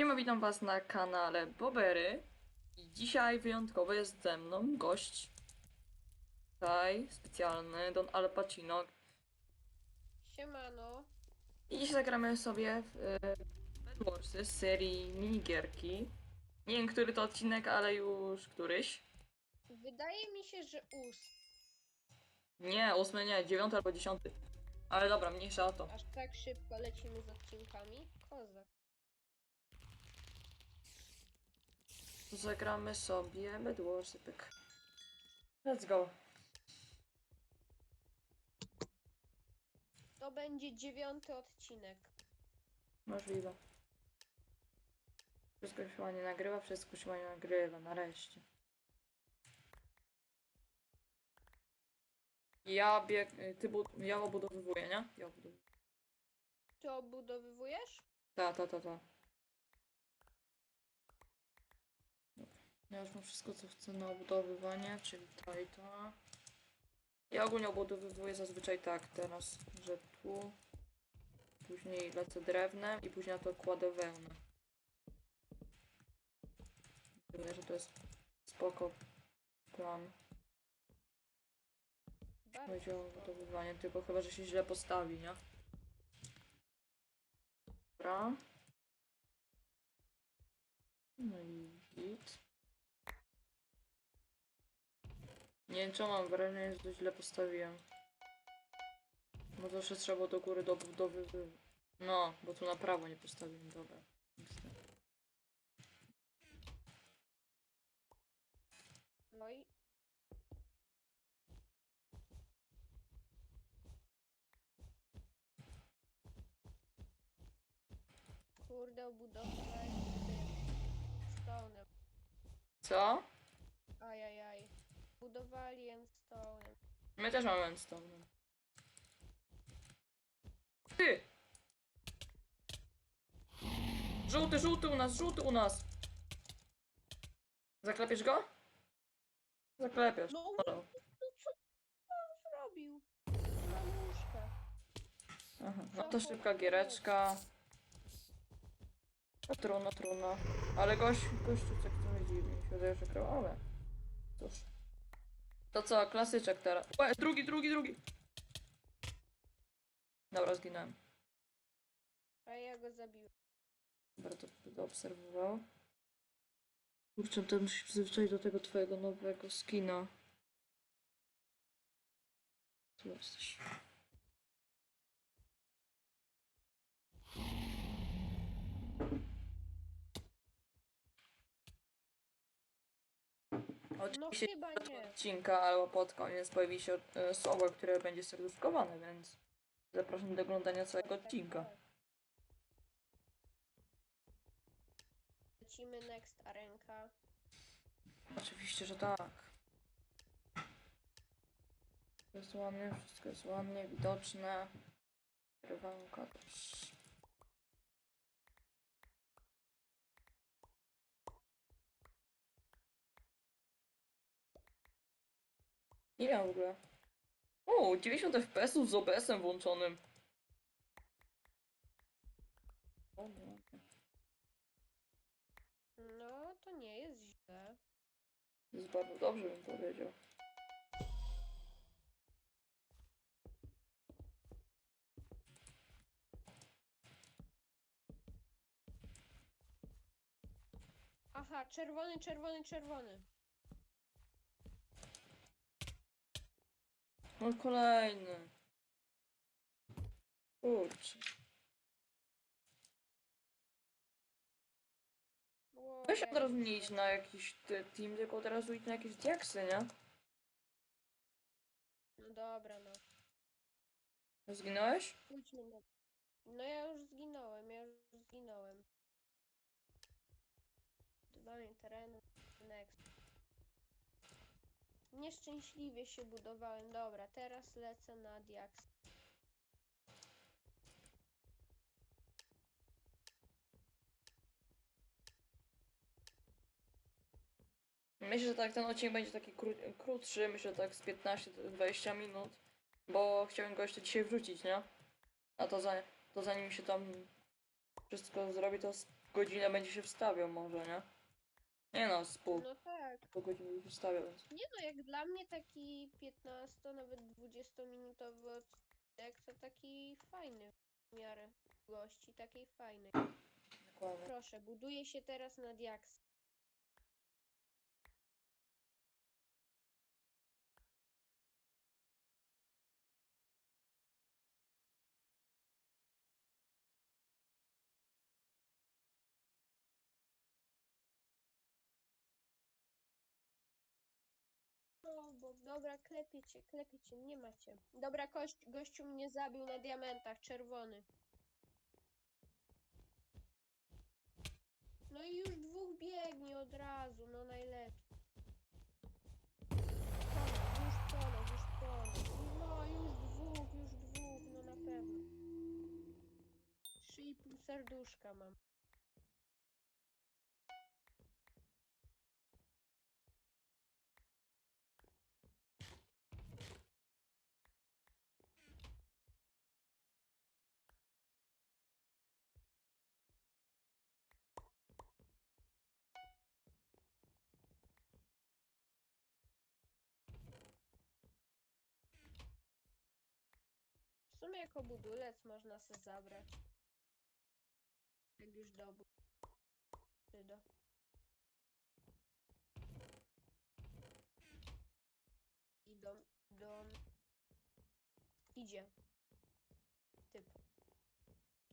Siema, witam was na kanale Bobery. I dzisiaj wyjątkowo jest ze mną gość. Tutaj specjalny Don Al Pacino. Siemano. I dzisiaj zagramy sobie w e, Bed Warsy z serii minigierki. Nie wiem, który to odcinek, ale już któryś. Wydaje mi się, że ós. Nie, ósmy nie, dziewiąty albo dziesiąty. Ale dobra, mniejsza o to. Aż tak szybko lecimy z odcinkami. Kozak. Zagramy sobie Warsy, pyk. Let's go. To będzie dziewiąty odcinek. Możliwe. Wszystko się ładnie nagrywa, wszystko się ładnie nagrywa, nareszcie. Ja bieg... Ty bud... Ja obudowywuję, nie? Ja obudowuję. Ty obudowywujesz? Ta, ta, ta, ta. Ja już mam wszystko, co chcę na obudowywanie, czyli to i to. Ja ogólnie obudowywuję zazwyczaj tak teraz, że tu, później lecę drewnem i później na to kładę wełnę. Myślę, że to jest spoko plan. Chodzi o obudowywanie, tylko chyba, że się źle postawi, nie? Dobra. No i git. Nie wiem, co mam wrażenie, że źle postawiłem. Bo zawsze trzeba do góry dobudowy. No, bo tu na prawo nie postawiłem, dobra. No i Kurde, tym stone'em. Co? Ajajaj. Budowali stone'em. My też mamy endstone. Ty! Żółty, żółty u nas, żółty u nas! Zaklepiesz go? Zaklepiesz. No, Halo. no co on zrobił? Mamuszka. Aha, no to szybka giereczka. No trudno, trudno. Ale gość, gościu tak trochę dziwnie się wydaje, że grał, ale... Cóż. To co, klasyczek teraz. Łe, drugi, drugi, drugi! Dobra, zginąłem. A ja go zabiłem. Bardzo będę obserwował. Kurczę, to musi przyzwyczaić do tego twojego nowego skina. Tu jesteś. No Oczywiście chyba nie nie. odcinka, albo pod koniec pojawi się e, słowo, które będzie serduszkowane, więc zapraszam do oglądania całego odcinka. Lecimy next arenka. Oczywiście, że tak. Wszystko jest ładnie, wszystko jest ładnie, widoczne. Rywanka też. Ile w ogóle? O, 90 fps z OBS-em włączonym. O, nie. No, to nie jest źle. Jest bardzo dobrze, bym powiedział. Aha, czerwony, czerwony, czerwony. No kolejny. Kurczę. Weź od razu nie iść na jakiś te- team, tylko od razu idź na jakieś diaksy, nie? No dobra, no. Zginąłeś? Pójdźmy na... No ja już zginąłem, ja już zginąłem. Budowanie terenu. Nieszczęśliwie się budowałem. Dobra, teraz lecę na diaks. Myślę, że tak ten odcinek będzie taki kró krótszy, myślę tak z 15-20 minut, bo chciałem go jeszcze dzisiaj wrzucić, nie? A to, za to zanim się tam wszystko zrobi, to z godzinę będzie się wstawiał może, nie? Nie no, z pół, No pół godziny będzie wstawiał, więc... Nie no, jak dla mnie taki 15, nawet 20-minutowy odcinek to taki fajny w miarę gości, takiej fajnej. Dokładnie. Proszę, buduje się teraz na diaks. Dobra, klepie cię, klepie cię, nie macie. Dobra, kość, gościu mnie zabił na diamentach, czerwony. No i już dwóch biegnie od razu, no najlepiej. Ponad, już ponad, już ponad. No już dwóch, już dwóch, no na pewno. Trzy i pół serduszka mam. Jako budulec można se zabrać. Jak już dobu. Przyda. Idą. Idzie. Typ.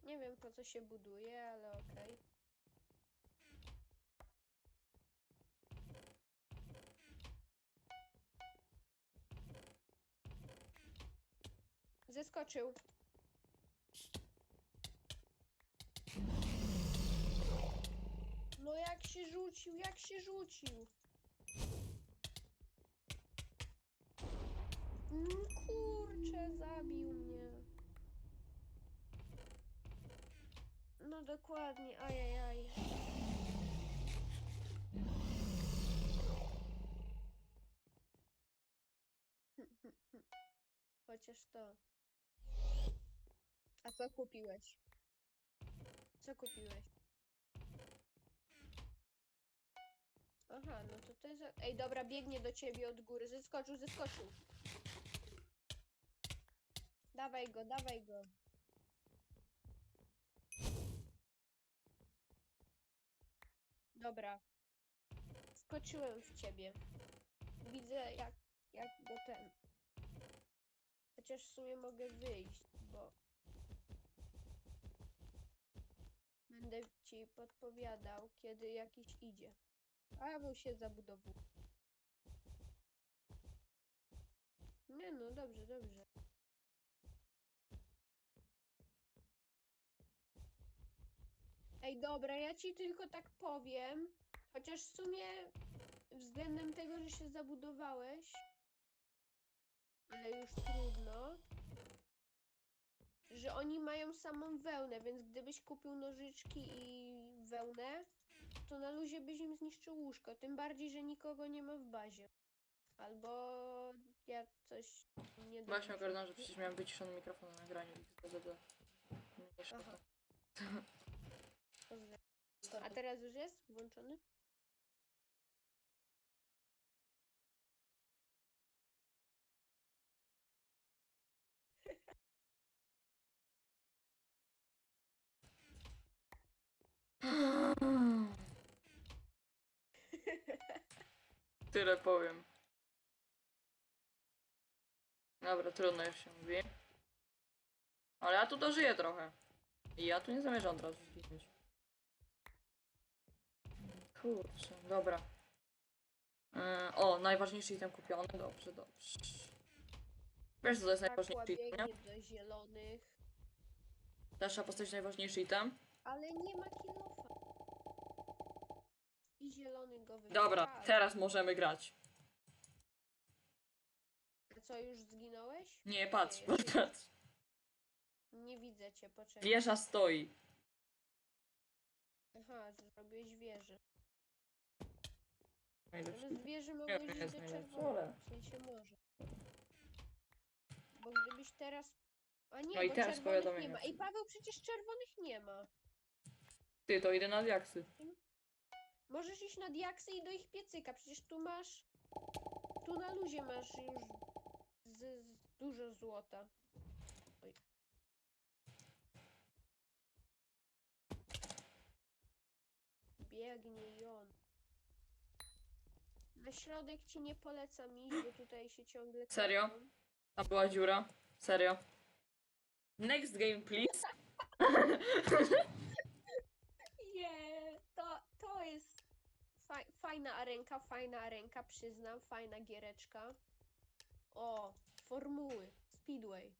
Nie wiem po co się buduje, ale okej. Zeskoczył. No jak się rzucił, jak się rzucił. Mm, Kurczę, zabił mnie. No dokładnie, ajajaj. Chociaż to. A co kupiłeś? Co kupiłeś? Aha, no to to jest... Ej, dobra, biegnie do ciebie od góry. Zeskoczył, zeskoczył. Dawaj go, dawaj go. Dobra. Skoczyłem w ciebie. Widzę jak, jak go ten... Chociaż w sumie mogę wyjść, bo... Będę ci podpowiadał, kiedy jakiś idzie. Paweł się zabudowuje. Nie no, dobrze, dobrze. Ej, dobra, ja ci tylko tak powiem, chociaż w sumie względem tego, że się zabudowałeś, ale już trudno, że oni mają samą wełnę, więc gdybyś kupił nożyczki i wełnę, to na luzie byś im zniszczył łóżko, tym bardziej, że nikogo nie ma w bazie. Albo ja coś nie Właśnie ogarnąłem, że przecież miałem wyciszony mikrofon na nagraniu, więc to za mniejsza Aha. Pozdrawiam. A teraz już jest włączony? Tyle powiem. Dobra, trudno już się mówi. Ale ja tu dożyję trochę. I ja tu nie zamierzam od razu zginąć. Kurczę, dobra. Yy, o, najważniejszy item kupiony. Dobrze, dobrze. Wiesz co to jest najważniejszy item, nie? biegnie do zielonych, Też trzeba postawić najważniejszy item. Ale nie ma kilofa. I zielony go wypycha. Dobra, teraz możemy grać. A co, już zginąłeś? Nie, patrz, Nie, patrz. Nie widzę cię, poczekaj. Wieża stoi. Aha, zrobiłeś wieżę. Najlepszy. Zamiast wieży mogłeś to iść jest do najlepszy. czerwonego. W sensie może. Bo gdybyś teraz... A nie, No i bo teraz czerwonych nie powiadomienia. ma. Ej, Paweł, przecież czerwonych nie ma. Ty, to idę na diaksy. Możesz iść na diaksy i do ich piecyka, przecież tu masz... Tu na luzie masz już z, z dużo złota. Oj. Biegnie i on. Na środek ci nie polecam iść, bo tutaj się ciągle... Serio? kopią. A była dziura? Serio. Next game, please. Nie, to, to jest faj, fajna arenka, fajna arenka, przyznam, fajna giereczka. O, formuły, Speedway.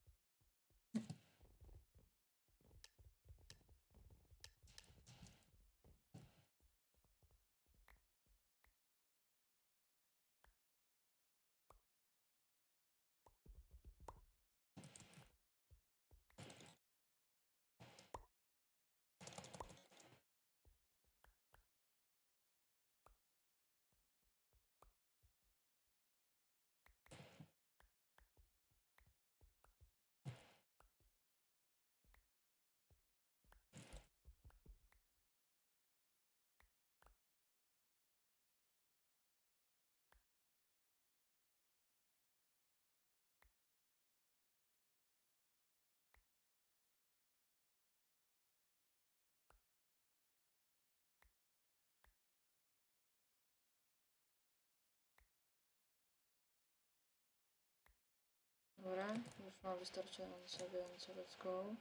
Dobra, już mam wystarczająco, więc let's go.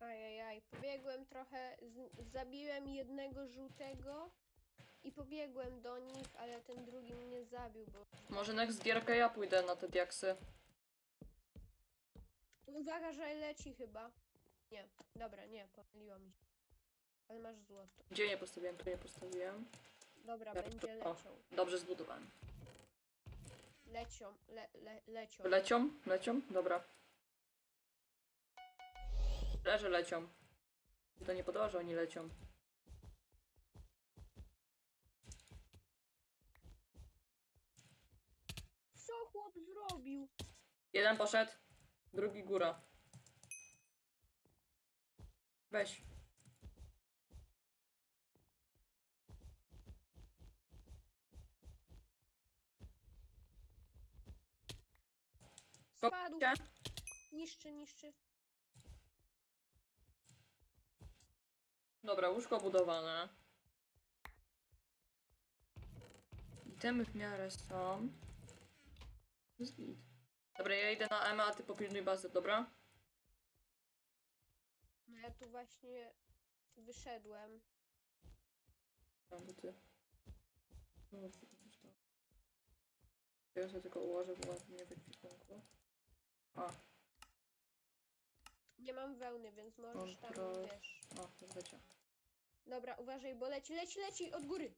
Ajajaj, pobiegłem trochę, z, zabiłem jednego żółtego i pobiegłem do nich, ale ten drugi mnie zabił, bo... Może next gierkę ja pójdę na te diaksy. Uwaga, że leci chyba. Nie, dobra, nie, pomyliło mi się. Ale masz złoto. Gdzie nie postawiłem, tu nie postawiłem. Dobra, będzie o. leciał. Dobrze zbudowałem. Lecią, le, le, lecią. Lecią? Lecią? Dobra. Leży lecią. Mi to nie podoba, że oni lecią. Co chłop zrobił? Jeden poszedł, drugi góra. Weź. Spadł. Niszczy, niszczy. Dobra, łóżko budowane. Itemy w miarę są. To jest git. Dobra, ja idę na Ema, a ty popilnuj bazę, dobra? No ja tu właśnie wyszedłem. Tam bo ty. No, widzisz to. Ja sobie tylko ułożę, bo ładnie nie wykwitnęło. A, Nie mam wełny, więc możesz tam, Kontrol. wiesz. o, wiecie. Dobra, uważaj, bo leci, leci, leci od góry.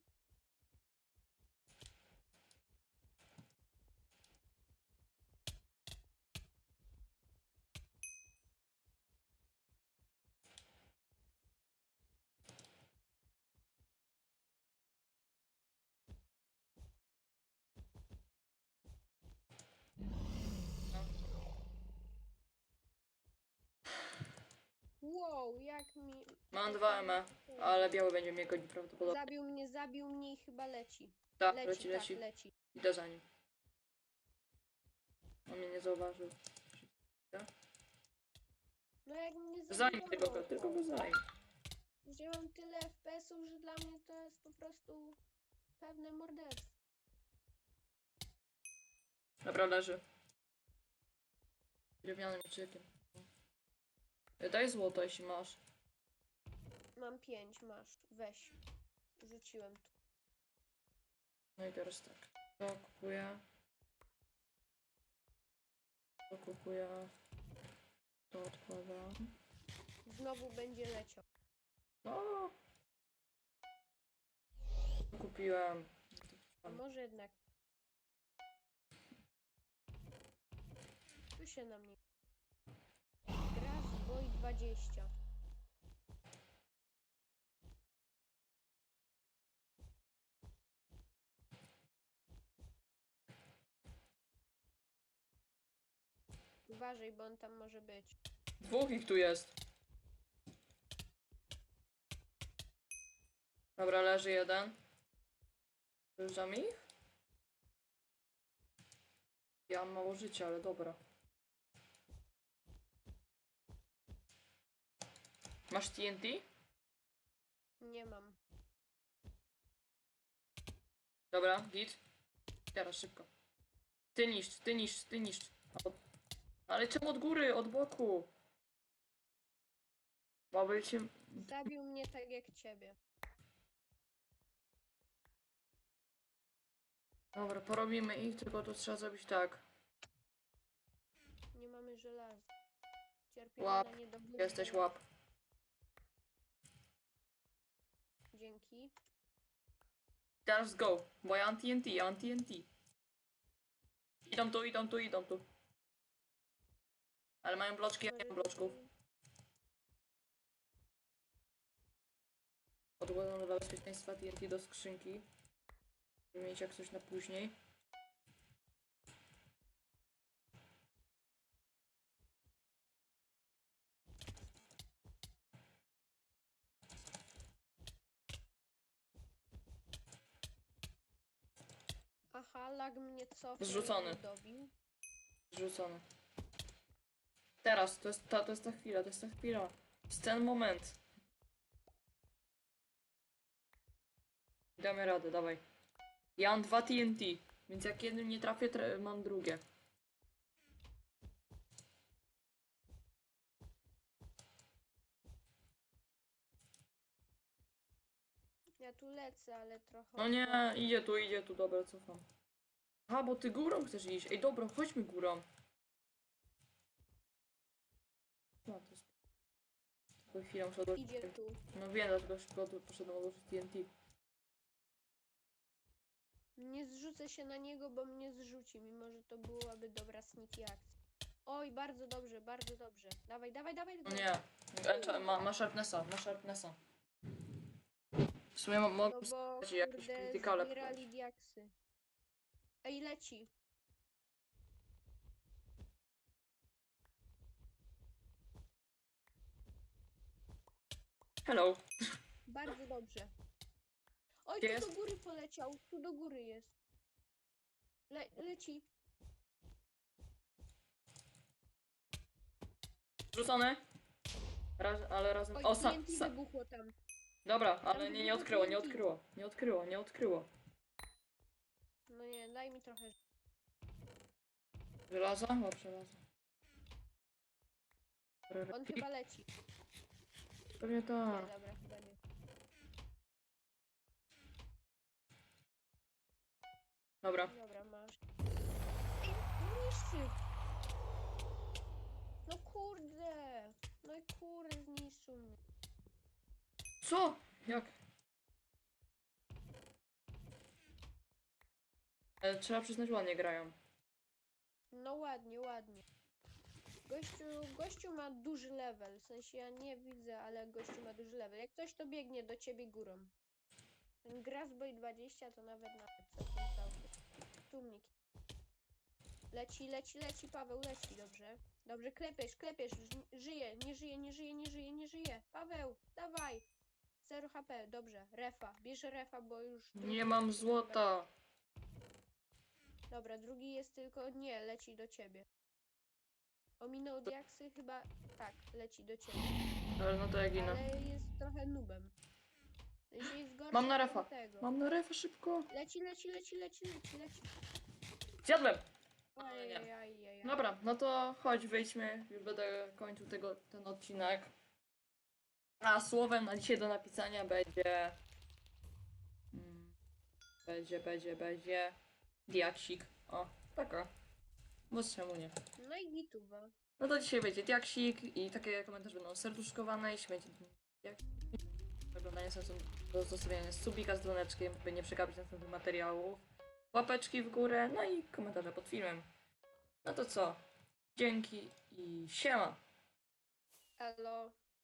Wow, jak mi... Mam dwa EME, ale biały będzie mnie gonił prawdopodobnie. Zabił mnie, zabił mnie i chyba leci. Tak, Leci, leci, leci. tak, leci. Idę za nim. On mnie nie zauważył. No jak mnie Za nim zabiło, tylko go, tylko go za nim. Wzięłam tyle FPS-ów, że dla mnie to jest po prostu pewne morderstwo. Dobra, leży. Drewnianym mieczykiem. Daj złoto, jeśli masz. Mam pięć, masz. Weź. Rzuciłem tu. No i teraz tak. To kupuję. To kupuję. To odkładam. Znowu będzie leciał. No. To kupiłem. A może jednak. Tu się na mnie. Boj 20. Uważaj, bo on tam może być. Dwóch ich tu jest. Dobra, leży jeden. Wyjeżdżam ich? Ja mam mało życia, ale dobra. Masz TNT? Nie mam. Dobra, git. Teraz szybko. Ty niszcz, ty niszcz, ty niszcz. Od... Ale czemu od góry, od boku? Mamy cię... Zabił mnie tak jak ciebie. Dobra, porobimy ich, tylko to trzeba zrobić tak. Nie mamy żelaza. Cierpię Łap, Jesteś łap. Dzięki. Teraz go, bo ja mam TNT, ja mam TNT. Idą tu, idą tu, idą tu. Ale mają bloczki, ja nie mam bloczków. Odkładam dla bezpieczeństwa TNT do skrzynki. Mieć jak coś na później. Aha, lag mnie cofnął. Zrzucony. Dobił. Zrzucone. Teraz, to jest ta, to jest ta chwila, to jest ta chwila. To jest ten moment. Damy radę, dawaj. Ja mam dwa TNT, więc jak jednym nie trafię, tra- mam drugie. Ja tu lecę, ale trochę. No nie, idzie tu, idzie tu, dobra, cofam. Aha, bo ty górą chcesz iść. Ej, dobra, chodźmy górą. No, to jest... Tylko chwilę muszę odłożyć. Idzie tu. No wiem, dlatego szybko tu poszedłem odłożyć TNT. Nie zrzucę się na niego, bo mnie zrzuci, mimo że to byłaby dobra sneaky akcja. Oj, bardzo dobrze, bardzo dobrze. Dawaj, dawaj, dawaj. No nie. Ma, ma Sharpnessa, ma Sharpnessa. W sumie mo- No mogę bo sprawdzić jakieś kurde, krytykale zbierali diaksy. Ej, leci. Hello. Bardzo dobrze. Oj, Gdzie tu jest? do góry poleciał. Tu do góry jest. Le leci. Rzucony. Raz, ale razem... Oj, O, sa, TNT sa. wybuchło tam. Dobra, ale nie, nie odkryło, nie odkryło. Nie odkryło, nie odkryło. No nie, daj mi trochę. Żelaza? O, żelaza. On chyba leci. Pewnie Nie, tak. dobra, chyba nie. Dobra. Dobra, masz. Ej, niszczy. No kurde. No i kurde, zniszczył mnie. Co? Jak? Ale trzeba przyznać, ładnie grają. No ładnie, ładnie. Gościu, gościu ma duży level, w sensie ja nie widzę, ale gościu ma duży level. Jak ktoś to biegnie do ciebie górą. Ten Grassboy 20 to nawet nawet całkiem całkiem. Tłumnik. Leci, leci, leci, Paweł, leci, dobrze. Dobrze, klepiesz, klepiesz, ż- żyje, nie żyje, nie żyje, nie żyje, nie żyje. Paweł, dawaj. 0 HP, dobrze, refa, bierz refa, bo już... Nie mam złota. Dobra, drugi jest tylko. Nie, leci do ciebie. Ominął diaksy, chyba. Tak, leci do ciebie. Ale no to jak inne. Ale jest trochę nubem. Jeśli jest gorszy Mam na od refa. Tego. Mam na refa szybko. Leci, leci, leci, leci, leci, leci. Zjadłem! Oj, nie. Dobra, no to chodź, wyjdźmy. Już będę kończył tego, ten odcinek. A słowem na dzisiaj do napisania będzie. Mm, Będzie, będzie, będzie. Diaksik. O, taka. Bo czemu nie? No i gituwa. No to dzisiaj będzie diaksik i takie komentarze będą serduszkowane. Jeśli będzie diaksik, oglądanie sensu do zostawiania subika z dzwoneczkiem, by nie przegapić następnych materiałów. Łapeczki w górę, no i komentarze pod filmem. No to co? Dzięki i siema! Elo.